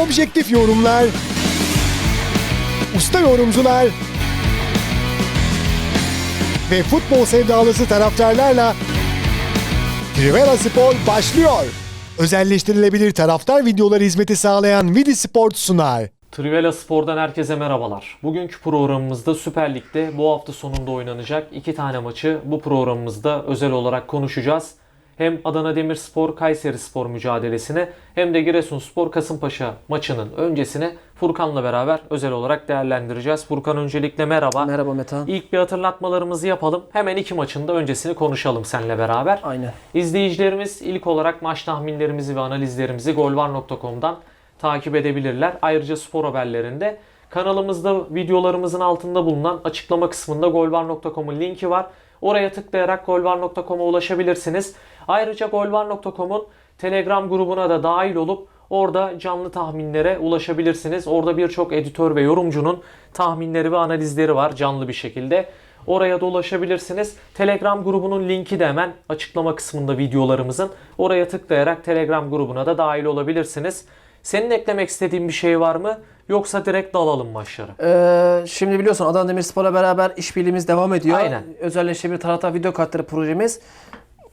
objektif yorumlar, usta yorumcular ve futbol sevdalısı taraftarlarla Trivela Spor başlıyor. Özelleştirilebilir taraftar videoları hizmeti sağlayan Vidi Sport sunar. Trivela Spor'dan herkese merhabalar. Bugünkü programımızda Süper Lig'de bu hafta sonunda oynanacak iki tane maçı bu programımızda özel olarak konuşacağız. Hem Adana Demirspor Kayseri Spor mücadelesine hem de Giresunspor Kasımpaşa maçının öncesine Furkan'la beraber özel olarak değerlendireceğiz. Furkan öncelikle merhaba. Merhaba Metehan. İlk bir hatırlatmalarımızı yapalım. Hemen iki maçın da öncesini konuşalım seninle beraber. Aynen. İzleyicilerimiz ilk olarak maç tahminlerimizi ve analizlerimizi golvar.com'dan takip edebilirler. Ayrıca spor haberlerinde kanalımızda videolarımızın altında bulunan açıklama kısmında golvar.com'un linki var. Oraya tıklayarak golvar.com'a ulaşabilirsiniz. Ayrıca golvar.com'un Telegram grubuna da dahil olup orada canlı tahminlere ulaşabilirsiniz. Orada birçok editör ve yorumcunun tahminleri ve analizleri var canlı bir şekilde. Oraya da ulaşabilirsiniz. Telegram grubunun linki de hemen açıklama kısmında videolarımızın. Oraya tıklayarak Telegram grubuna da dahil olabilirsiniz. Senin eklemek istediğin bir şey var mı? Yoksa direkt dalalım maçlara. Ee, şimdi biliyorsun Adana Demirspor'la beraber işbirliğimiz devam ediyor. Aynen. Özelleşebilir taraftar video kartları projemiz.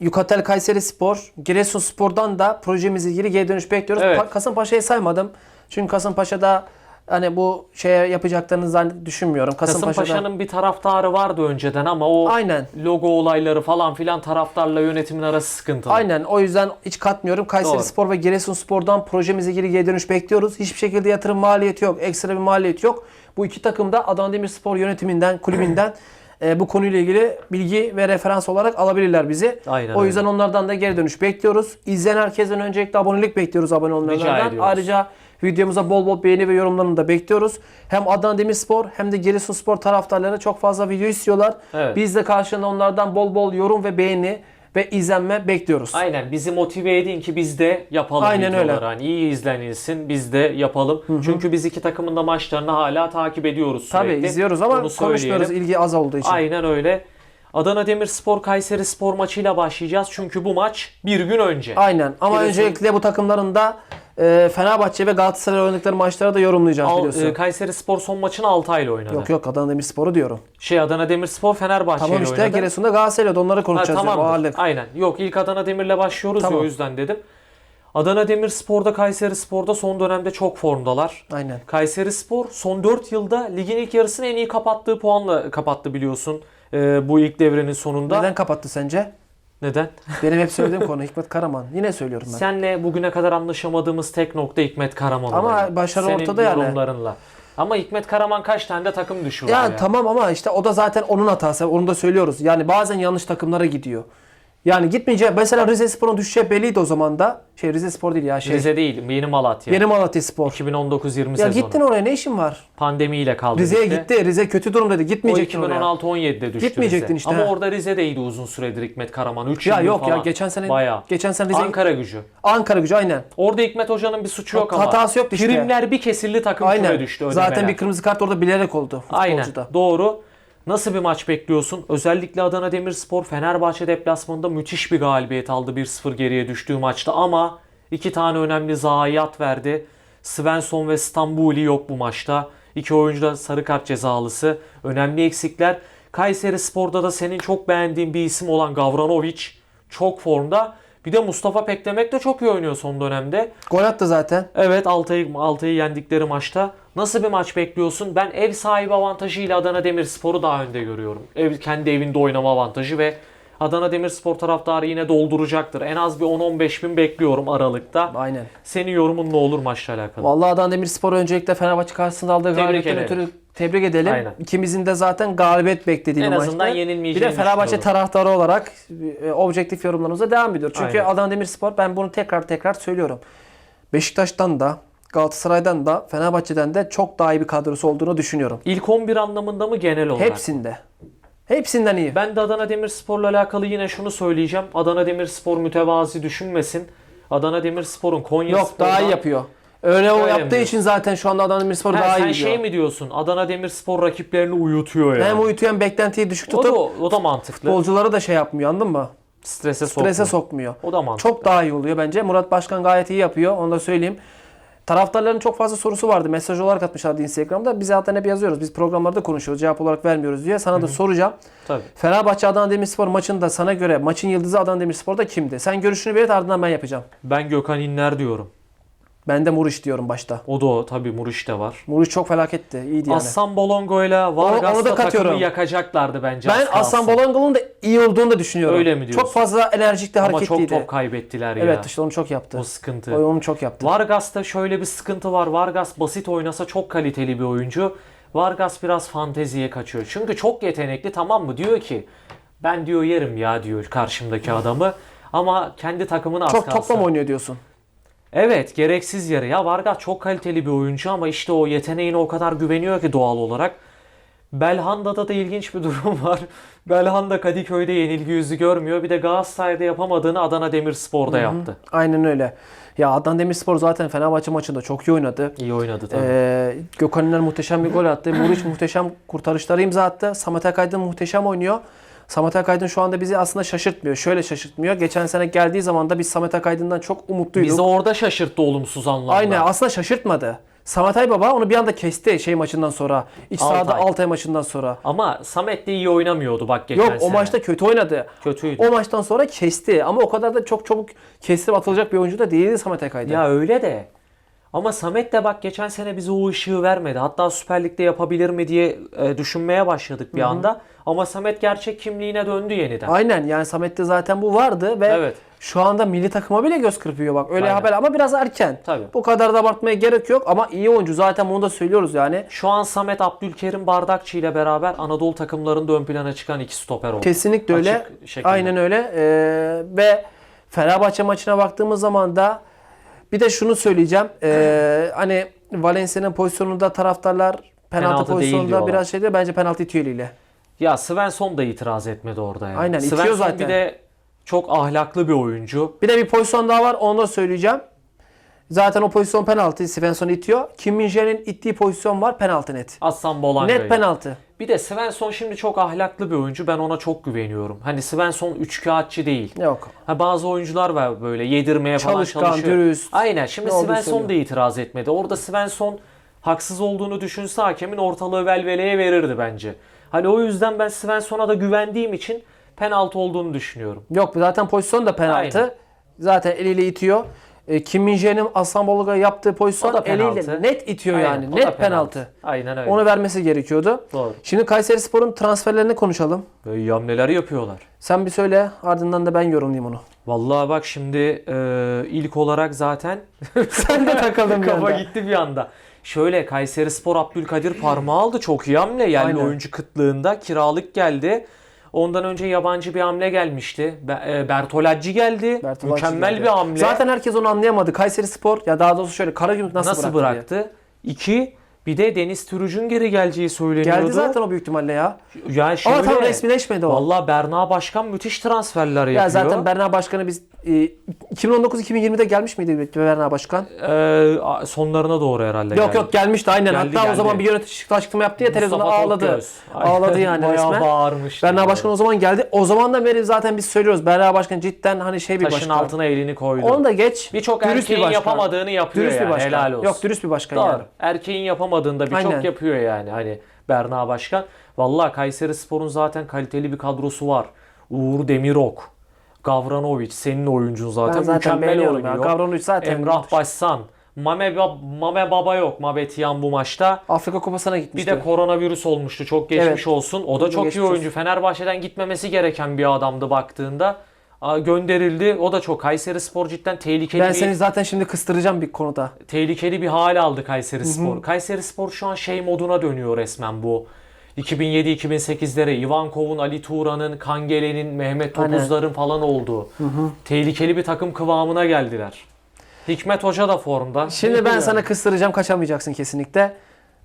Yukatel Kayseri Spor, Giresun Spor'dan da projemize ilgili geri dönüş bekliyoruz. Evet. Pa- Kasımpaşa'yı saymadım. Çünkü Kasımpaşa'da hani bu şeye yapacaklarını zannet düşünmüyorum. Kasımpaşa'da Kasımpaşa'nın bir taraftarı vardı önceden ama o Aynen. logo olayları falan filan taraftarla yönetimin arası sıkıntılı. Aynen o yüzden hiç katmıyorum. Kayseri Doğru. Spor ve Giresun Spor'dan projemize ilgili geri dönüş bekliyoruz. Hiçbir şekilde yatırım maliyeti yok. Ekstra bir maliyet yok. Bu iki takım da Adana Demirspor yönetiminden, kulübünden e, bu konuyla ilgili bilgi ve referans olarak alabilirler bizi. Aynen o yüzden öyle. onlardan da geri dönüş bekliyoruz. İzleyen herkesten öncelikle abonelik bekliyoruz abone olanlardan. Ayrıca videomuza bol bol beğeni ve yorumlarını da bekliyoruz. Hem Adana Demirspor hem de Giresunspor taraftarları çok fazla video istiyorlar. Evet. Biz de karşılığında onlardan bol bol yorum ve beğeni ve izlenme bekliyoruz. Aynen bizi motive edin ki biz de yapalım Aynen öyle. Hani iyi izlenilsin biz de yapalım. Çünkü biz iki takımın da maçlarını hala takip ediyoruz Tabii sürekli. izliyoruz ama Onu konuşmuyoruz söyleyelim. ilgi az olduğu için. Aynen öyle. Adana Demirspor Kayseri Spor maçıyla başlayacağız. Çünkü bu maç bir gün önce. Aynen ama Giresun- öncelikle bu takımların da e, Fenerbahçe ve Galatasaray oynadıkları maçları da yorumlayacağız Al, biliyorsun. e, Kayseri Spor son maçını Altay'la oynadı. yok yok Adana Demirspor'u diyorum. Şey Adana Demirspor Fenerbahçe Tamam ile işte oynadı. Giresun'da Galatasaray'la onları konuşacağız. ya, ağırlık. Aynen. Yok ilk Adana Demir'le başlıyoruz ya Tamam. o yüzden dedim. Adana Demirspor'da Kayseri Spor'da son dönemde çok formdalar. Aynen. Kayseri Spor son 4 yılda ligin ilk yarısını en iyi kapattığı puanla kapattı biliyorsun. e, bu ilk devrenin sonunda. Neden kapattı sence? Neden? Benim hep söylediğim konu Hikmet Karaman. Yine söylüyorum ben. Senle bugüne kadar anlaşamadığımız tek nokta Hikmet Karaman Ama olayı. başarı Senin ortada yani. yorumlarınla. Ama Hikmet Karaman kaç tane de takım düşürdü Ya tamam ama işte o da zaten onun hatası. Onu da söylüyoruz. Yani bazen yanlış takımlara gidiyor. Yani gitmeyeceği mesela Rize Spor'un düşeceği belliydi o zaman da. Şey Rize Spor değil ya şey. Rize değil, yeni Malatya. Yeni Malatya Spor. 2019-20 Ya sezonu. gittin oraya ne işin var? Pandemiyle kaldı. Rize'ye ligde. gitti. Rize kötü durumdaydı. O Gitmeyecektin oraya. 2016-17'de düştü Gitmeyecektin Rize. işte, Ama orada Rize'deydi uzun süredir Hikmet Karaman. 3 Ya yıl yok falan. ya geçen sene Bayağı. geçen sene Rize Ankara gücü. Ankara gücü aynen. Orada Hikmet Hoca'nın bir suçu yok ama. Hatası yoktu işte. Primler bir kesildi takım küme Aynen. düştü. Zaten ödemeler. bir kırmızı kart orada bilerek oldu Aynen doğru. Nasıl bir maç bekliyorsun? Özellikle Adana Demirspor Fenerbahçe deplasmanında müthiş bir galibiyet aldı 1-0 geriye düştüğü maçta ama iki tane önemli zayiat verdi. Svensson ve Stambuli yok bu maçta. İki oyuncu da sarı kart cezalısı. Önemli eksikler. Kayseri Spor'da da senin çok beğendiğin bir isim olan Gavranovic çok formda. Bir de Mustafa Peklemek de çok iyi oynuyor son dönemde. Gol attı zaten. Evet Altay'ı Altay'ı yendikleri maçta. Nasıl bir maç bekliyorsun? Ben ev sahibi avantajıyla Adana Demirspor'u daha önde görüyorum. Ev, kendi evinde oynama avantajı ve Adana Demirspor taraftarı yine dolduracaktır. En az bir 10-15 bin bekliyorum Aralık'ta. Aynen. Senin yorumun ne olur maçla alakalı? Vallahi Adana Demirspor öncelikle Fenerbahçe karşısında aldığı Tebrik galibiyetten ederim. ötürü tebrik edelim. Aynen. İkimizin de zaten galibiyet beklediği En bir azından maçtı. Bir yenilmeyeceğini de Fenerbahçe taraftarı olarak e, objektif yorumlarımıza devam ediyor. Çünkü Aynen. Adana Demirspor ben bunu tekrar tekrar söylüyorum. Beşiktaş'tan da Galatasaray'dan da Fenerbahçe'den de çok daha iyi bir kadrosu olduğunu düşünüyorum. İlk 11 anlamında mı genel olarak? Hepsinde. Hepsinden iyi. Ben de Adana Demirspor'la alakalı yine şunu söyleyeceğim. Adana Demirspor mütevazi düşünmesin. Adana Demirspor'un Konya Yok daha iyi yapıyor. Öyle o Öyle yaptığı için zaten şu anda Adana Demirspor Ha, daha iyi sen gidiyor. şey mi diyorsun? Adana Demirspor rakiplerini uyutuyor yani. Hem uyutuyan beklentiyi düşük o tutup da, o da mantıklı. futbolcuları da şey yapmıyor anladın mı? Strese sokmuyor. Strese sokmuyor. O da mantıklı. Çok daha iyi oluyor bence. Murat Başkan gayet iyi yapıyor. Onu da söyleyeyim. Taraftarların çok fazla sorusu vardı. Mesaj olarak atmışlardı Instagram'da. Biz zaten hep yazıyoruz. Biz programlarda konuşuyoruz. Cevap olarak vermiyoruz diye. Sana da soracağım. Tabii. Fenerbahçe Adana Demirspor maçında sana göre maçın yıldızı Adana Demirspor'da kimdi? Sen görüşünü belirt ardından ben yapacağım. Ben Gökhan İnler diyorum. Ben de Muriş diyorum başta. O da o. Tabii Muriş de var. Muriş çok felaketti. İyiydi yani. Aslan Bolongo ile Vargas'la katıyorum. takımı yakacaklardı bence. ben. Aslan Bolongo'nun da iyi olduğunu da düşünüyorum. Öyle mi diyorsun? Çok fazla enerjikti, Ama hareketliydi. çok top kaybettiler ya. Evet işte onu çok yaptı. O sıkıntı. O onu çok yaptı. Vargas'ta şöyle bir sıkıntı var. Vargas basit oynasa çok kaliteli bir oyuncu. Vargas biraz fanteziye kaçıyor. Çünkü çok yetenekli tamam mı? Diyor ki ben diyor yerim ya diyor karşımdaki adamı. Ama kendi takımına az Çok kalsın. toplam oynuyor diyorsun. Evet gereksiz yere. Ya Vargas çok kaliteli bir oyuncu ama işte o yeteneğine o kadar güveniyor ki doğal olarak. Belhanda'da da ilginç bir durum var. Belhanda Kadıköy'de yenilgi yüzü görmüyor. Bir de Galatasaray'da yapamadığını Adana Demirspor'da yaptı. Aynen öyle. Ya Adana Demirspor zaten Fenerbahçe maçında çok iyi oynadı. İyi oynadı tabii. Ee, Gökhan İnan muhteşem bir gol attı. Muriç muhteşem kurtarışları imza attı. Samet Akaydın muhteşem oynuyor. Samet Akaydın şu anda bizi aslında şaşırtmıyor. Şöyle şaşırtmıyor. Geçen sene geldiği zaman da biz Samet Akaydın'dan çok umutluyduk. Bizi orada şaşırttı olumsuz anlamda. Aynen aslında şaşırtmadı. Samet Aybaba onu bir anda kesti şey maçından sonra. İç Altay. sahada Altay maçından sonra. Ama Samet de iyi oynamıyordu bak geçen Yok o sene. maçta kötü oynadı. kötüydü. O maçtan sonra kesti ama o kadar da çok çabuk kestirip atılacak bir oyuncu da değildi Samet Akaydın. Ya öyle de. Ama Samet de bak geçen sene bize o ışığı vermedi. Hatta Süper Lig'de yapabilir mi diye e, düşünmeye başladık bir anda. Ama Samet gerçek kimliğine döndü yeniden. Aynen yani Samet'te zaten bu vardı ve Evet. şu anda milli takıma bile göz kırpıyor bak. Öyle Aynen. haber ama biraz erken. Tabii. Bu kadar da abartmaya gerek yok ama iyi oyuncu zaten bunu da söylüyoruz yani. Şu an Samet Abdülkerim Bardakçı ile beraber Anadolu takımlarında ön plana çıkan iki stoper oldu. Kesinlikle öyle. Aynen öyle. Ee, ve Fenerbahçe maçına baktığımız zaman da bir de şunu söyleyeceğim. Ee, hani Valencia'nın pozisyonunda taraftarlar penaltı, Penaltı pozisyonunda biraz şeydi. Bence penaltı itiyor eliyle. Ya Svensson da itiraz etmedi orada ya. Aynen, itiyor Svensson zaten. bir de çok ahlaklı bir oyuncu. Bir de bir pozisyon daha var. Onu da söyleyeceğim. Zaten o pozisyon penaltı. Svensson itiyor. Kim Min-jae'nin ittiği pozisyon var. Penaltı net. Aslan Bolango'yu. Net penaltı. Bir de Svensson şimdi çok ahlaklı bir oyuncu. Ben ona çok güveniyorum. Hani Svensson üçkağıtçı değil. Yok. Ha bazı oyuncular var böyle yedirmeye falan Çalışkan, çalışıyor. dürüst. Aynen. Şimdi Svensson da itiraz etmedi. Orada Svensson haksız olduğunu düşünse hakemin ortalığı velveleye verirdi bence. Hani o yüzden ben Svensson'a da güvendiğim için penaltı olduğunu düşünüyorum. Yok zaten pozisyon da penaltı. Aynen. Zaten eliyle itiyor. E, Kim Min-jae'nin Aslan Bolog'a yaptığı pozisyon O da penaltı. eliyle net itiyor Aynen, yani. o da Net penaltı. Aynen öyle. Onu vermesi gerekiyordu. Doğru. Şimdi Kayseri Spor'un transferlerini konuşalım. Böyle iyi hamleler yapıyorlar. Sen bir söyle ardından da ben yorumlayayım onu. Vallahi bak şimdi e, ilk olarak zaten Sen de takıldın bir kafa anda. gitti bir anda. Şöyle Kayseri Spor Abdülkadir parmağı aldı. Çok iyi hamle. Yerli Aynen. oyuncu kıtlığında kiralık geldi. Ondan önce yabancı bir hamle gelmişti. E, Bertolacci geldi. Bertolacci Mükemmel geldi. bir hamle. Zaten herkes onu anlayamadı. Kayseri Spor ya daha doğrusu şöyle Karagümrük nasıl, nasıl, bıraktı? diye. bıraktı? İki, bir de Deniz Türüc'ün geri geleceği söyleniyordu. Geldi zaten o büyük ihtimalle ya. Yani şöyle, Ama tam resmileşmedi o. Valla Berna Başkan müthiş transferler yapıyor. Ya zaten Berna Başkanı biz e, 2019-2020'de gelmiş miydi Berna Başkan? Ee, sonlarına doğru herhalde Yok geldi. yok gelmişti aynen. Geldi, Hatta o geldi. zaman bir yönetici çıktı açıklama yaptı ya televizyonda ağladı. Tokgöz. Ağladı yani Bayağı resmen. bağırmıştı. Berna. Başkan o zaman geldi. O zamandan beri zaten biz söylüyoruz. Berna Başkan cidden hani şey bir Taşın başkan. altına elini koydu. Onu da geç. Birçok erkeğin bir başkan. yapamadığını yapıyor Dürüst yani. bir başkan. Helal olsun. Yok dürüst bir başkan Doğru. yani. Erkeğin yapamadığını da birçok yapıyor yani. Hani Berna Başkan. Vallahi Kayseri Spor'un zaten kaliteli bir kadrosu var. Uğur Demirok, Gavranovic senin oyuncun zaten, Ben zaten mükemmel beğeniyorum ya. oynuyor. Gavranovic zaten Emrah Başsan, Mame, Mame Baba yok. Mabetiyan bu maçta. Afrika Kupası'na Bir gitmişti. de koronavirüs olmuştu. Çok geçmiş Evet. olsun. O da Çok çok iyi oyuncu. olsun. Fenerbahçe'den gitmemesi gereken bir adamdı baktığında. Gönderildi. O da çok. Kayseri Spor cidden tehlikeli ben bir seni zaten şimdi kıstıracağım bir konuda. tehlikeli bir hal aldı Kayseri Spor. Kayseri Spor şu an şey moduna dönüyor resmen bu. 2007-2008'lere Ivankov'un, Ali Turan'ın, Kangele'nin, Mehmet. Topuzlar'ın falan olduğu tehlikeli bir takım kıvamına geldiler. Hikmet Hoca da formda. Şimdi ben sana kıstıracağım kaçamayacaksın kesinlikle.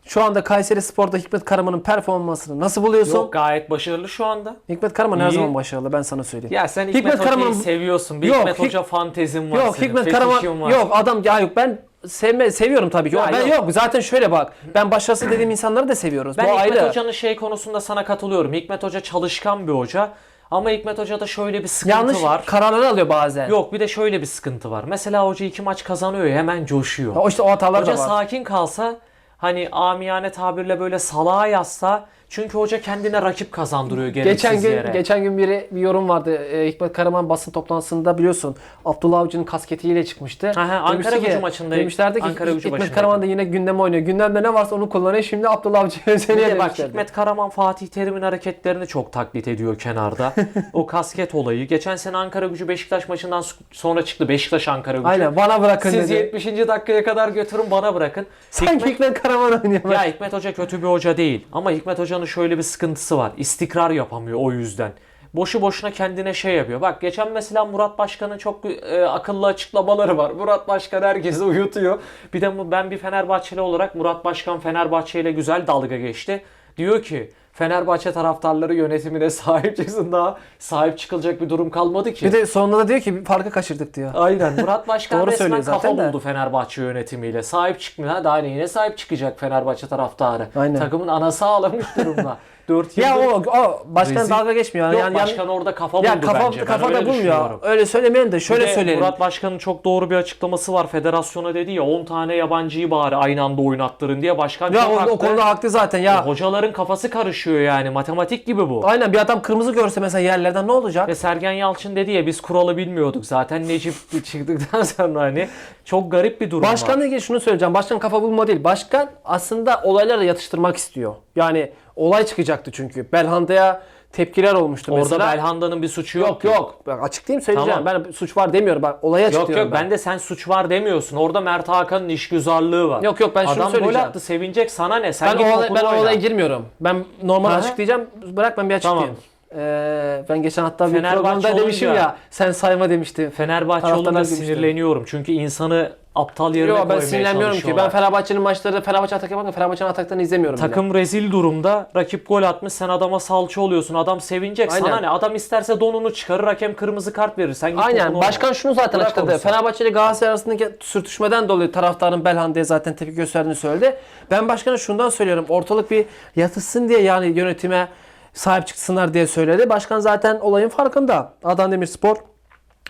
Şu anda Kayseri Spor'da Hikmet Karaman'ın performansını nasıl buluyorsun? Yok gayet başarılı şu anda. Hikmet Karaman her İyi. zaman başarılı ben sana söyleyeyim. Ya sen Hikmet, Hikmet Hoca'yı Karaman- seviyorsun. Bir Yok, Hikmet Hik- Hoca fantezin var Yok senin. Hikmet fetişin Karaman var. yok adam ya yok ben sevme seviyorum tabii ki. Ya ben yok. yok. zaten şöyle bak. Ben başarısı dediğim insanları da seviyoruz. Ben Bu Hikmet ayrı. Hoca'nın şey konusunda sana katılıyorum. Hikmet Hoca çalışkan bir hoca. Ama Hikmet Hoca'da şöyle bir sıkıntı Yanlış var. kararlar alıyor bazen. Yok bir de şöyle bir sıkıntı var. Mesela hoca iki maç kazanıyor ya, hemen coşuyor. O işte o hatalar Hoca da var. sakin kalsa hani amiyane tabirle böyle salağa yazsa çünkü hoca kendine rakip kazandırıyor gereksiz Geçen gün yere. geçen gün biri bir yorum vardı. Ee, Hikmet Karaman basın toplantısında biliyorsun Abdullah Avcı'nın kasketiyle çıkmıştı. Aha, Ankara gücü maçında- Demişlerdi ki Ankara gücü Hikmet. Karaman da yine gündeme oynuyor. Gündemde ne varsa onu kullanıyor. Şimdi Abdullah özeniyor de bak. Hikmet Karaman Fatih Terim'in hareketlerini çok taklit ediyor kenarda. o kasket olayı. Geçen sene Ankara gücü Beşiktaş maçından sonra çıktı. Beşiktaş Ankara gücü. Aynen bana bırakın Siz dedi. 70. dakikaya kadar götürün bana bırakın. Sanki Hikmet- Hikmet Karaman oynuyor. Ya Hikmet Hoca kötü bir hoca değil. Ama Hikmet Hoca'nın şöyle bir sıkıntısı var. İstikrar yapamıyor o yüzden. Boşu boşuna kendine şey yapıyor. Bak geçen mesela Murat Başkan'ın çok e, akıllı açıklamaları var. Murat Başkan herkesi uyutuyor. Bir de ben bir Fenerbahçeli olarak Murat Başkan Fenerbahçe ile güzel dalga geçti. Diyor ki Fenerbahçe taraftarları yönetimine sahip çıksın daha sahip çıkılacak bir durum kalmadı ki. Bir de sonunda da diyor ki bir farkı kaçırdık diyor. Aynen. Murat Başkan Doğru resmen kafa zaten de. buldu Fenerbahçe yönetimiyle. Sahip çıkmıyor. Ha, daha neyine sahip çıkacak Fenerbahçe taraftarı. Aynen. Takımın anası ağlamış durumda. 4 Ya yıldır... o, o başkan Rezil- dalga geçmiyor. Yok yani, yani- başkan orada kafa buldu ya kafa, bence. Ben kafada öyle bulmuyor. Öyle söylemeyelim de şöyle de söyleyelim. Murat Başkan'ın çok doğru bir açıklaması var. Federasyona dedi ya 10 tane yabancıyı bari aynı anda oynattırın diye. Başkan ya çok o, haklı. o konuda haklı zaten ya. Hocaların kafası karışıyor yani. Matematik gibi bu. Aynen bir adam kırmızı görse mesela yerlerden ne olacak? Ve Sergen Yalçın dedi ya biz kuralı bilmiyorduk zaten. Necip çıktıktan sonra hani çok garip bir durum. Başkanla ilgili şunu söyleyeceğim. Başkan kafa bulma değil. Başkan aslında olaylarla yatıştırmak istiyor. Yani olay çıkacaktı çünkü. Belhanda'ya tepkiler olmuştu Orada mesela. Belhanda'nın bir suçu yok. Yok yok. Bak açıklayayım söyleyeceğim. Tamam. Ben suç var demiyorum. Bak olayı Yok açıklıyorum yok ben de sen suç var demiyorsun. Orada Mert Hakan'ın işgüzarlığı var. Yok, yok, ben şunu Adam söyleyeceğim. gol attı sevinecek sana ne? Sen Ben, olay, ben o olaya girmiyorum. Ben normal Aha. açıklayacağım. Bırak ben bir açıklayayım. Ee, ben geçen hatta bir Fenerbahçe programda demişim olunca- ya sen sayma demiştim. Fenerbahçe Taraftarlar olunca sinirleniyorum. Çünkü insanı aptal yerine Yok ben koymaya sinirlenmiyorum ki. Ben çalışıyorlar. Fenerbahçe'nin maçları, Fenerbahçe atak yaparken Fenerbahçe'nin ataklarını izlemiyorum. bile. Takım rezil durumda. Rakip gol atmış. Sen adama salça oluyorsun. Adam sevinecek. Sana Aynen. ne? Adam isterse donunu çıkarır. Hakem kırmızı kart verir. Sen git Aynen. topunu oyna. Başkan şunu zaten Bırak açıkladı. sen. Fenerbahçe ile Galatasaray arasındaki sürtüşmeden dolayı taraftarın Belhanda'ya zaten tepki gösterdiğini söyledi. Ben başkana şundan söylüyorum. Ortalık bir yatışsın diye yani yönetime sahip çıksınlar diye söyledi. Başkan zaten olayın farkında. Adana Demirspor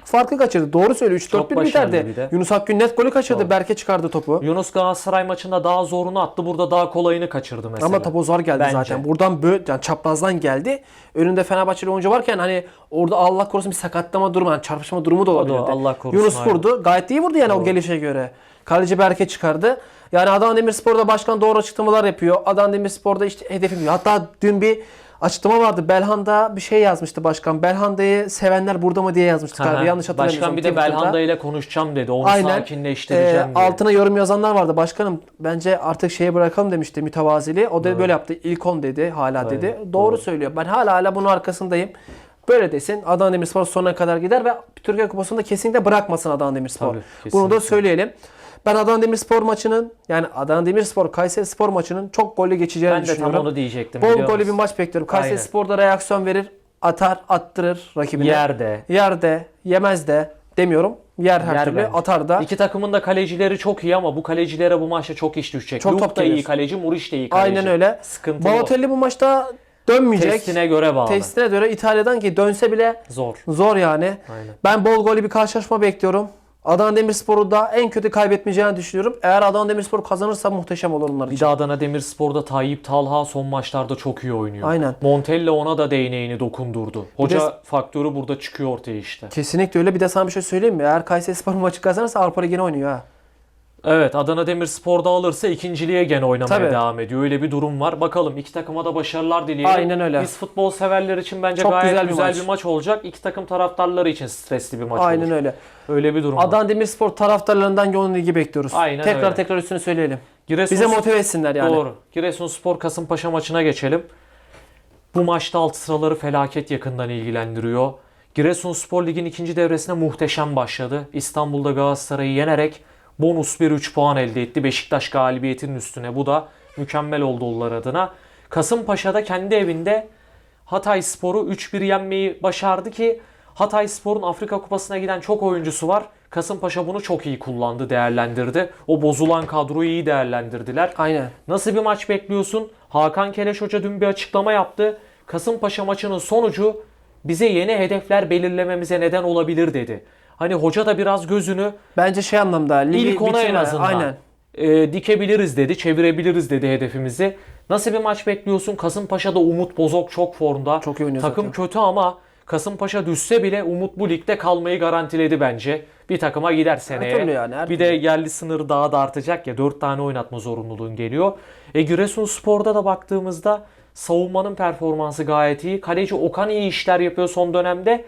farkı kaçırdı. Doğru söylüyor. 3-4-1 Çok başarılı biterdi. bir de. Yunus Akgün net golü kaçırdı. Doğru. Berke çıkardı topu. Yunus Galatasaray maçında daha zorunu attı. Burada daha kolayını kaçırdı mesela. Ama topu zor geldi Bence. zaten. Buradan böyle yani çaprazdan geldi. Önünde Fenerbahçeli oyuncu varken hani orada Allah korusun bir sakatlama durumu, yani çarpışma durumu da olabilirdi. Allah korusun, Yunus aynen. vurdu. Gayet iyi vurdu yani o gelişe göre. Kaleci Berke çıkardı. Yani Adana Demirspor'da başkan doğru açıklamalar yapıyor. Adana Demirspor'da işte hedefim. Hatta dün bir açıklama vardı. Belhanda bir şey yazmıştı başkan. Belhanda'yı sevenler burada mı diye yazmıştı galiba. Yanlış hatırlamıyorsam. Başkan bir de Twitter'da. Belhanda ile konuşacağım dedi. Onu Aynen. sakinleştireceğim Ee, diye. altına yorum yazanlar vardı. Başkanım bence artık şeye bırakalım demişti mütevazili. O da böyle yaptı. İlk 10 dedi. Hala dedi. Doğru. söylüyor. Ben hala hala bunun arkasındayım. Böyle desin. Adana Demirspor sonuna kadar gider ve Türkiye Kupası'nda kesinlikle bırakmasın Adana Demirspor. Tabii, Bunu da kesinlikle. söyleyelim. Ben Adana Demirspor maçının yani Adana Demirspor Kayseri Spor maçının çok gollü geçeceğini ben de tam düşünüyorum. onu diyecektim. Bol gollü bir maç bekliyorum. Kayseri Aynen. Spor'da reaksiyon verir, atar, attırır rakibine. Yerde. Yerde, yemez de demiyorum. Yer her Yer türlü, bence. atar da. İki takımın da kalecileri çok iyi ama bu kalecilere bu maçta çok iş düşecek. Çok Luke top da iyi kaleci, Muriç de iyi kaleci. Aynen öyle. Sıkıntı Balotelli bu maçta dönmeyecek. Testine göre bağlı. Testine göre İtalya'dan ki dönse bile Zor. zor yani. Aynen. Ben bol golü bir karşılaşma bekliyorum. Adana Demirspor'u da en kötü kaybetmeyeceğini düşünüyorum. Eğer Adana Demirspor kazanırsa muhteşem olur onlar Bir için. de Adana Demirspor'da Tayyip Talha son maçlarda çok iyi oynuyor. Aynen. Montella ona da değneğini dokundurdu. Hoca de- faktörü burada çıkıyor ortaya işte. Kesinlikle öyle. Bir de sana bir şey söyleyeyim mi? Eğer Kayseri Spor maçı kazanırsa Avrupa Ligi'ne oynuyor ha. Evet Adana Demirspor'da alırsa ikinciliğe gene oynamaya Tabii. devam ediyor. Öyle bir durum var. Bakalım iki takıma da başarılar dileyelim. Aynen öyle. Biz futbol severler için bence Çok gayet güzel güzel, bir bir, maç. maç. olacak. İki takım taraftarları için stresli bir maç Aynen olur. öyle. Öyle bir durum var. Adana Demirspor taraftarlarından yoğun ilgi bekliyoruz. Aynen tekrar öyle. tekrar üstünü söyleyelim. Giresun Bize motive etsinler yani. Doğru. Giresunspor Kasımpaşa maçına geçelim. Bu maçta alt sıraları felaket yakından ilgilendiriyor. Giresunspor Lig'in ikinci devresine muhteşem başladı. İstanbul'da Galatasaray'ı yenerek bonus bir 3 puan elde etti. Beşiktaş galibiyetinin üstüne. Bu da mükemmel oldu onlar adına. Kasımpaşa'da kendi evinde Hatay Spor'u 3-1 yenmeyi başardı ki Hatay Spor'un Afrika Kupası'na giden çok oyuncusu var. Kasımpaşa bunu çok iyi kullandı, değerlendirdi. O bozulan kadroyu iyi değerlendirdiler. Aynen. Nasıl bir maç bekliyorsun? Hakan Keleş Hoca dün bir açıklama yaptı. Kasımpaşa maçının sonucu bize yeni hedefler belirlememize neden olabilir dedi. Hani hoca da biraz gözünü Bence şey anlamda ligi İlk ona en bitirme. azından Aynen. e, dikebiliriz dedi, çevirebiliriz dedi hedefimizi. Nasıl bir maç bekliyorsun? Kasımpaşa'da Umut Bozok çok formda. Çok iyi oynuyor Takım zaten. kötü ama Kasımpaşa düşse bile Umut bu ligde kalmayı garantiledi bence. Bir takıma gider seneye. türlü yani, her bir de yerli sınırı daha da artacak ya. 4 tane oynatma zorunluluğun geliyor. E Giresunspor'da da baktığımızda savunmanın performansı gayet iyi. Kaleci Okan iyi işler yapıyor son dönemde.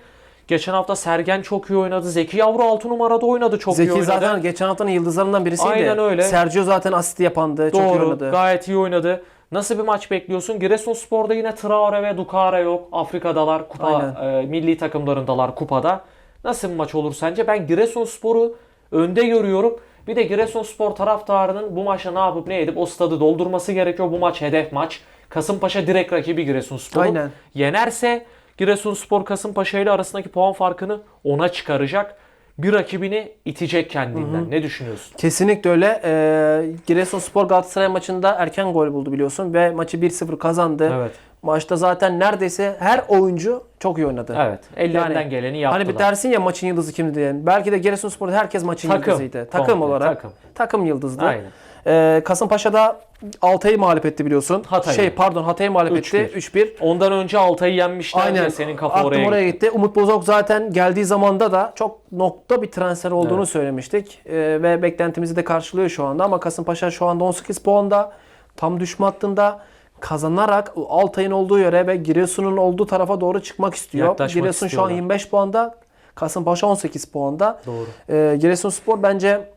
Geçen hafta Sergen çok iyi oynadı. Zeki Yavru 6 numarada oynadı çok iyi Zeki oynadı. zaten geçen haftanın yıldızlarından birisiydi. Aynen öyle. Sergio zaten asisti yapandı. Çok iyi Doğru. oynadı. Gayet iyi oynadı. Nasıl bir maç bekliyorsun? Giresunspor'da yine Traore ve Dukara yok. Afrika'dalar, kupa e, milli takımlarındalar kupada. Nasıl bir maç olur sence? Ben Giresunspor'u önde görüyorum. Bir de Giresunspor taraftarının bu maçta ne yapıp ne edip o stadı doldurması gerekiyor. Bu maç hedef maç. Kasımpaşa direkt rakibi Giresunspor'un. Aynen. Yenerse Giresunspor Kasımpaşa ile arasındaki puan farkını ona çıkaracak. Bir rakibini itecek kendinden. Ne düşünüyorsun? Kesinlikle öyle. Ee, Giresunspor Galatasaray maçında erken gol buldu biliyorsun ve maçı 1-0 kazandı. Evet. Maçta zaten neredeyse her oyuncu çok iyi oynadı. Evet. Ellerinden Yani, geleni yaptılar. Hani bir dersin ya maçın yıldızı kimdi diye. Belki de Giresunspor'da herkes maçın Takım. yıldızıydı. Takım Komple, olarak. takım. Takım yıldızdı. Aynen. Ee, Kasımpaşa'da Altay'ı mağlup etti biliyorsun. Hatay'ı. Şey pardon Hatay'ı mağlup etti. 3-1. 3-1. Ondan önce Altay'ı yenmişler Aynen. ya senin kafa Aklım oraya, oraya, gitti. gitti. Umut Bozok zaten geldiği zamanda da çok nokta bir transfer olduğunu Evet. söylemiştik. Ee, ve beklentimizi de karşılıyor şu anda. Ama Kasımpaşa şu anda 18 puanda. Tam düşme hattında kazanarak Altay'ın olduğu yere ve Giresun'un olduğu tarafa doğru çıkmak istiyor. Yaklaşmak Giresun şu an istiyorlar. 25 puanda. Kasımpaşa 18 puanda. Doğru. Ee, Giresunspor bence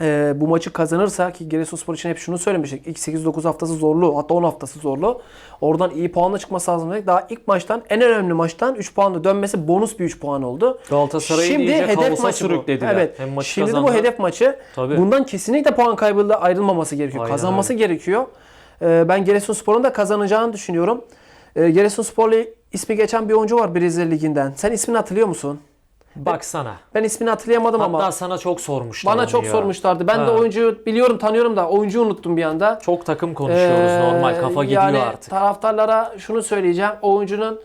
e, bu maçı kazanırsa ki Giresunspor için hep şunu söylemiştik. İlk 8-9 haftası zorlu hatta 10 haftası zorlu. Oradan iyi puanla çıkması lazım dedik. Daha ilk maçtan en önemli maçtan 3 puanla dönmesi bonus bir 3 puan oldu. Galatasaray'ı iyice kaosa sürüklediler. Evet. Hem maçı Şimdi de bu hedef maçı. Tabii. Bundan kesinlikle puan kaybıyla ayrılmaması gerekiyor. Aynen Kazanması gerekiyor. Ee, ben Giresunspor'un da kazanacağını düşünüyorum. Ee, Giresunspor'la ismi geçen bir oyuncu var Brezilya Ligi'nden. Sen ismini hatırlıyor musun? Baksana. Ben ismini hatırlayamadım Hatta ama. sana çok sormuşlar Bana çok ya. sormuşlardı. Ben de Ha. oyuncuyu biliyorum, tanıyorum da oyuncuyu unuttum bir anda. Çok takım konuşuyoruz Ee, normal kafa gidiyor yani artık. taraftarlara şunu söyleyeceğim. Oyuncunun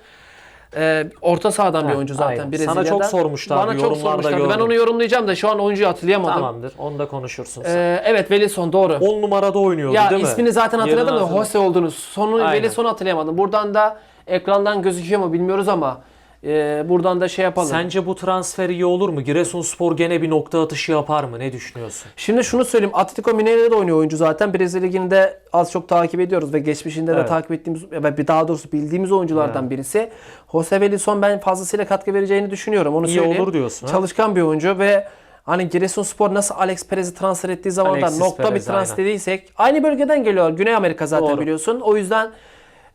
e, orta sahadan bir Ha, oyuncu zaten aynen. Brezilya'dan. Sana çok sormuşlardı, Bana çok sormuşlardı. Ben onu yorumlayacağım da şu an oyuncuyu hatırlayamadım. Tamamdır. Onu da konuşursun sen. Ee, evet Velisson doğru. 10 numarada oynuyordu ya değil mi? ismini zaten hatırladım da Jose olduğunu. Sonu. Velisson'u hatırlayamadım. Buradan da ekrandan gözüküyor mu bilmiyoruz ama e, buradan da şey yapalım. Sence bu transfer iyi olur mu? Giresunspor gene bir nokta atışı yapar mı? Ne düşünüyorsun? Şimdi şunu söyleyeyim. Atletico Mineiro'da oynuyor oyuncu zaten. Brezilya Ligi'nde az çok takip ediyoruz ve geçmişinde de Evet. takip ettiğimiz ve daha doğrusu bildiğimiz oyunculardan Evet. birisi. Jose Velisson ben fazlasıyla katkı vereceğini düşünüyorum. Onu İyi söyleyeyim. olur diyorsun, ha? Çalışkan bir oyuncu ve hani Giresunspor nasıl Alex Perez'i transfer ettiği zaman da nokta Perez, bir transfer aynen. dediysek aynı bölgeden geliyor. Güney Amerika zaten Doğru. biliyorsun. O yüzden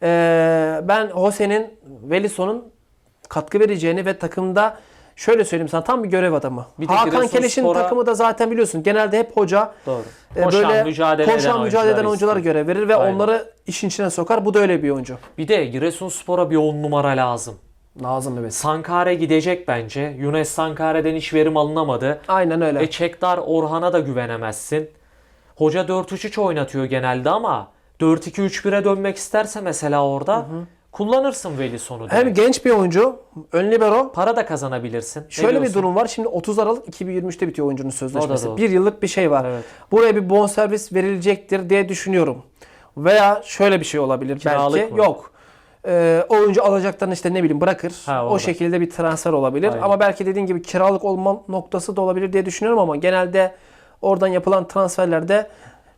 eee, ben Jose'nin Velisson'un katkı vereceğini ve takımda şöyle söyleyeyim sana tam bir görev adamı. Bir de Hakan Keleş'in Giresunspor'a- takımı da zaten biliyorsun. Genelde hep hoca Doğru. e, Koşan, böyle mücadele eden koşan, mücadele eden oyuncular oyunculara istiyor. görev verir ve Aynen. onları işin içine sokar. Bu da öyle bir oyuncu. Bir de Giresunspor'a bir 10 numara lazım. Lazım evet. Sankare gidecek bence. Yunus Sankare'den hiç verim alınamadı. Aynen öyle. E Çekdar Orhan'a da güvenemezsin. Hoca 4-3-3 oynatıyor genelde ama 4-2-3-1'e dönmek isterse mesela orada kullanırsın Velisson'u. Hem direkt. genç bir oyuncu, ön libero. Para da kazanabilirsin. Ne Şöyle bir diyorsun? durum var. Şimdi 30 Aralık 2023'te bitiyor oyuncunun sözleşmesi. Bir yıllık bir şey var. Evet. Buraya bir bonservis verilecektir diye düşünüyorum. Veya şöyle bir şey olabilir Kiralık belki. mı? Yok. Ee, oyuncu alacaklarını işte ne bileyim bırakır. Ha, o orada. şekilde bir transfer olabilir. Aynen. Ama belki dediğin gibi kiralık olma noktası da olabilir diye düşünüyorum ama genelde oradan yapılan transferlerde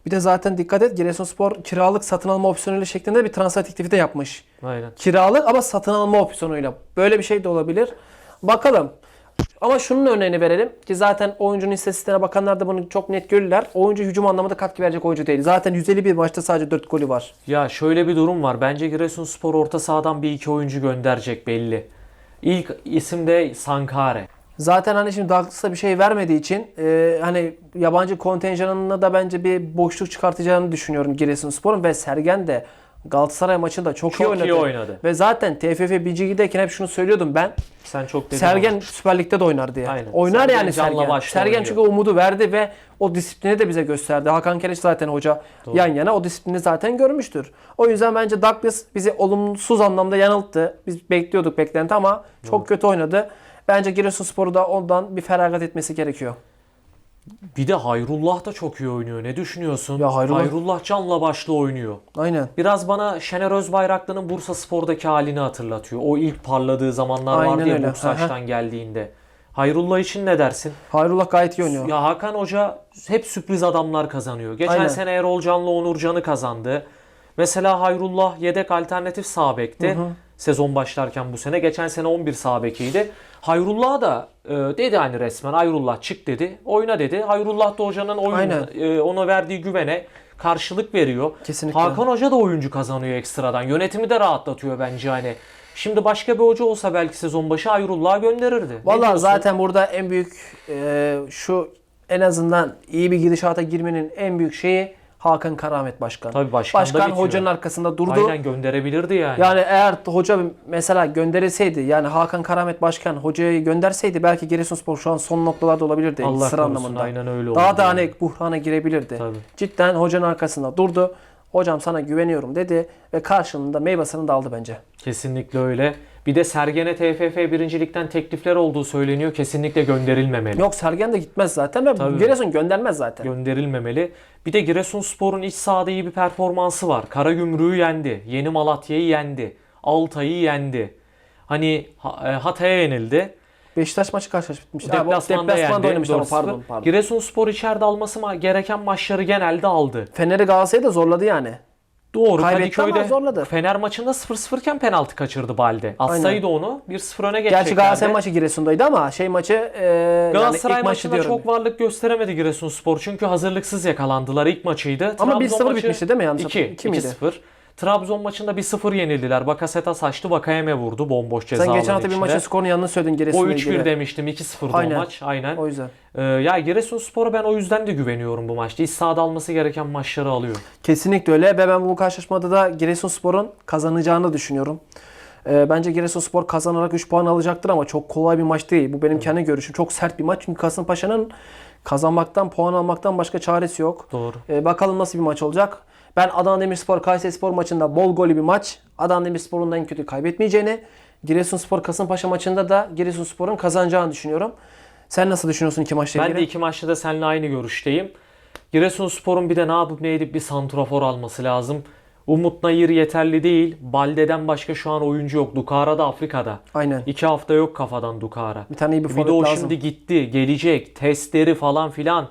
bir de zaten dikkat et Giresunspor kiralık satın alma opsiyonuyla şeklinde bir transfer teklifi de yapmış. Aynen. Kiralık ama satın alma opsiyonuyla. Böyle bir şey de olabilir. Bakalım. Ama şunun örneğini verelim ki zaten oyuncunun istatistiğine bakanlar da bunu çok net görürler. Oyuncu hücum anlamında katkı verecek oyuncu değil. Zaten 151 maçta sadece 4 golü var. Ya şöyle bir durum var. Bence Giresunspor orta sahadan bir iki oyuncu gönderecek belli. İlk isim de Sankare. Zaten hani şimdi Douglas'a bir şey vermediği için e, hani yabancı kontenjanına da bence bir boşluk çıkartacağını düşünüyorum Giresunspor'un ve Sergen de Galatasaray maçında çok, Çok iyi oynadı. iyi oynadı. Ve zaten TFF 1. Lig'deyken hep şunu söylüyordum ben. Sen çok dedin Sergen ama. Süper Lig'de de oynar diye. Aynen. Oynar Sergen yani Sergen. Sergen oynuyor. çünkü umudu verdi ve o disiplini de bize gösterdi. Hakan Kereç zaten hoca yan yana o disiplini zaten görmüştür. O yüzden bence Douglas bizi olumsuz anlamda yanılttı. Biz bekliyorduk beklenti ama çok kötü oynadı. Bence Giresunspor'u da ondan bir feragat etmesi gerekiyor. Bir de Hayrullah da çok iyi oynuyor. Ne düşünüyorsun? Ya Hayrullah- canla başla oynuyor. Aynen. Biraz bana Şener Özbayraklı'nın Bursa Spor'daki halini hatırlatıyor. O ilk parladığı zamanlar Aynen vardı ya. Bursaç'tan geldiğinde. Hayrullah için ne dersin? Hayrullah gayet iyi oynuyor. Ya Hakan Hoca hep sürpriz adamlar kazanıyor. Geçen Aynen. sene Erol Can'la Onurcan'ı kazandı. Mesela Hayrullah yedek alternatif sağ bekti. Sezon başlarken bu sene. Geçen sene 11 sağ bekiydi. Hayrullah da e, dedi hani resmen Hayrullah çık dedi. Oyna dedi. Hayrullah da hocanın oyun, Aynen. e, ona verdiği güvene karşılık veriyor. Kesinlikle. Hakan Hoca da oyuncu kazanıyor ekstradan. Yönetimi de rahatlatıyor bence hani. Şimdi başka bir hoca olsa belki sezon başı Hayrullah'ı gönderirdi. Diyorsun? zaten burada en büyük e, şu en azından iyi bir gidişata girmenin en büyük şeyi Hakan Karamet Başkan. Tabii başkan da Başkan bitiyor. hocanın arkasında durdu. Aynen gönderebilirdi yani. Yani eğer hoca mesela gönderilseydi yani Hakan Karamet Başkan hocayı gönderseydi belki Giresunspor şu an son noktalarda olabilirdi Allah sıra korusun, anlamında. aynen öyle Daha da yani. hani buhrana girebilirdi. Tabii. Cidden hocanın arkasında durdu. Hocam sana güveniyorum dedi ve karşılığında meyvasını da aldı bence. Kesinlikle öyle. Bir de Sergen'e TFF birincilikten teklifler olduğu söyleniyor. Kesinlikle gönderilmemeli. Yok Sergen de gitmez zaten ve Tabii. Giresun göndermez zaten. Gönderilmemeli. Bir de Giresunspor'un iç sahada iyi bir performansı var. Karagümrük'ü yendi. Yeni Malatya'yı yendi. Altay'ı yendi. Hani Ha- e, Hatay'a yenildi. Beşiktaş maçı kaç kaç bitmiş? Ha, bu Deplasmanda, deplasmanda yendi. oynamışlar ama 4-0. pardon pardon. Giresunspor içeride alması ma- gereken maçları genelde aldı. Fener'i Galatasaray'ı da zorladı yani. Doğru. Kaybetti ama Kadıköy'de zorladı. Fener maçında 0-0 iken penaltı kaçırdı Balde. Atsaydı onu 1-0 öne geçeceklerdi. Gerçi Galatasaray maçı Giresun'daydı ama şey maçı e, Galatasaray yani maçı maçında diyorum. çok varlık gösteremedi Giresunspor. Çünkü hazırlıksız yakalandılar. İlk maçıydı. Ama Trabzon 1-0 maçı bitmişti değil mi? Yanlış 2, hatırlamıyorum. İki miydi? 2-0. Trabzon maçında 1-0 yenildiler. Bakaseta saçtı. Vakayeme vurdu bomboş ceza Sen geçen hafta bir maçın skorunu yanlış söyledin O Giresun'la 3-1 ilgili. demiştim. 2-0'dı Aynen. o maç. Aynen. O yüzden. Ee, ya Giresunspor'a ben o yüzden de güveniyorum bu maçta. İç sahada alması gereken maçları alıyor. Kesinlikle öyle ve ben bu karşılaşmada da Giresunspor'un kazanacağını düşünüyorum. Ee, bence Giresunspor kazanarak 3 puan alacaktır ama çok kolay bir maç değil. Bu benim kendi görüşüm. Çok sert bir maç çünkü Kasımpaşa'nın kazanmaktan, puan almaktan başka çaresi yok. Doğru. Ee, bakalım nasıl bir maç olacak. Ben Adana Demirspor Kayserispor maçında bol golü bir maç. Adana Demirspor'un da en kötü kaybetmeyeceğini, Giresunspor Kasımpaşa maçında da Giresunspor'un kazanacağını düşünüyorum. Sen nasıl düşünüyorsun iki maçla Ben ilgili? de iki maçta da seninle aynı görüşteyim. Giresunspor'un bir de ne yapıp ne edip bir santrafor alması lazım. Umut Nayır yeterli değil. Balde'den başka şu an oyuncu yok. Dukara da Afrika'da. Aynen. İki hafta yok kafadan Dukara. Bir tane iyi bir Bir de o lazım. şimdi gitti. Gelecek. Testleri falan filan.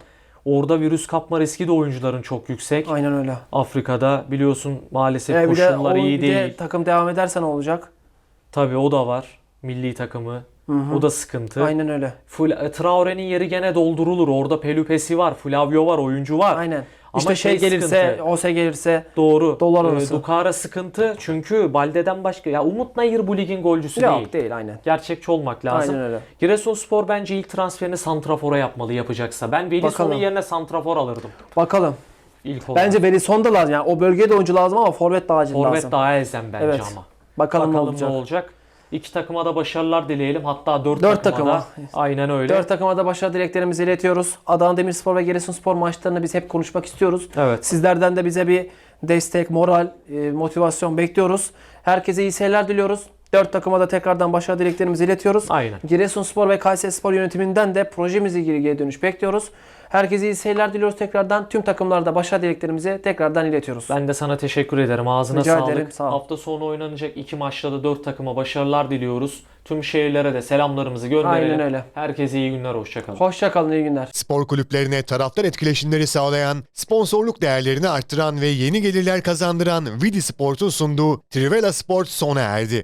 Orada virüs kapma riski de oyuncuların çok yüksek. Aynen öyle. Afrika'da biliyorsun maalesef Ee, de, koşullar o, iyi bir de değil. takım devam ederse ne olacak? Tabii o da var. Milli takımı. O da sıkıntı. Aynen öyle. Ful, Traore'nin yeri gene doldurulur. Orada Pelupesi var, Flavio var, oyuncu var. Aynen. İşte şey, şey gelirse. Ose gelirse Doğru. Dolar orası. Dukara sıkıntı çünkü Balde'den başka ya Umut Nayır bu ligin golcüsü yok değil. değil. aynen. Gerçekçi olmak lazım. Aynen öyle. Giresunspor bence ilk transferini santrafora yapmalı yapacaksa. Ben Velison'un yerine santrafor alırdım Bakalım. ilk olarak. Bence Velisson da lazım. Yani o bölgeye de oyuncu lazım ama forvet daha acil Forvet lazım. daha elzem bence Evet. ama. Bakalım, Bakalım ne olacak. ne olacak. İki takıma da başarılar dileyelim. Hatta dört, Dört takıma, da. takıma. Aynen öyle. Dört takıma da başarı dileklerimizi iletiyoruz. Adana Demirspor ve Giresunspor maçlarını biz hep konuşmak istiyoruz. Evet. Sizlerden de bize bir destek, moral, e, motivasyon bekliyoruz. Herkese iyi seyirler diliyoruz. Dört takıma da tekrardan başarı dileklerimizi iletiyoruz. Aynen. Giresunspor ve Kayserispor yönetiminden de projemizle ilgili geri dönüş bekliyoruz. Herkese iyi seyirler diliyoruz tekrardan. Tüm takımlarda başarı dileklerimizi tekrardan iletiyoruz. Ben de sana teşekkür ederim. Ağzına Rica sağlık. ederim, sağ ol. Hafta sonu oynanacak iki maçta da dört takıma başarılar diliyoruz. Tüm şehirlere de selamlarımızı gönderelim. Aynen öyle. Herkese iyi günler, hoşçakalın. Hoşçakalın, iyi günler. Spor kulüplerine taraftar etkileşimleri sağlayan, sponsorluk değerlerini arttıran ve yeni gelirler kazandıran Vidi Sport'un sunduğu Trivela Sport sona erdi.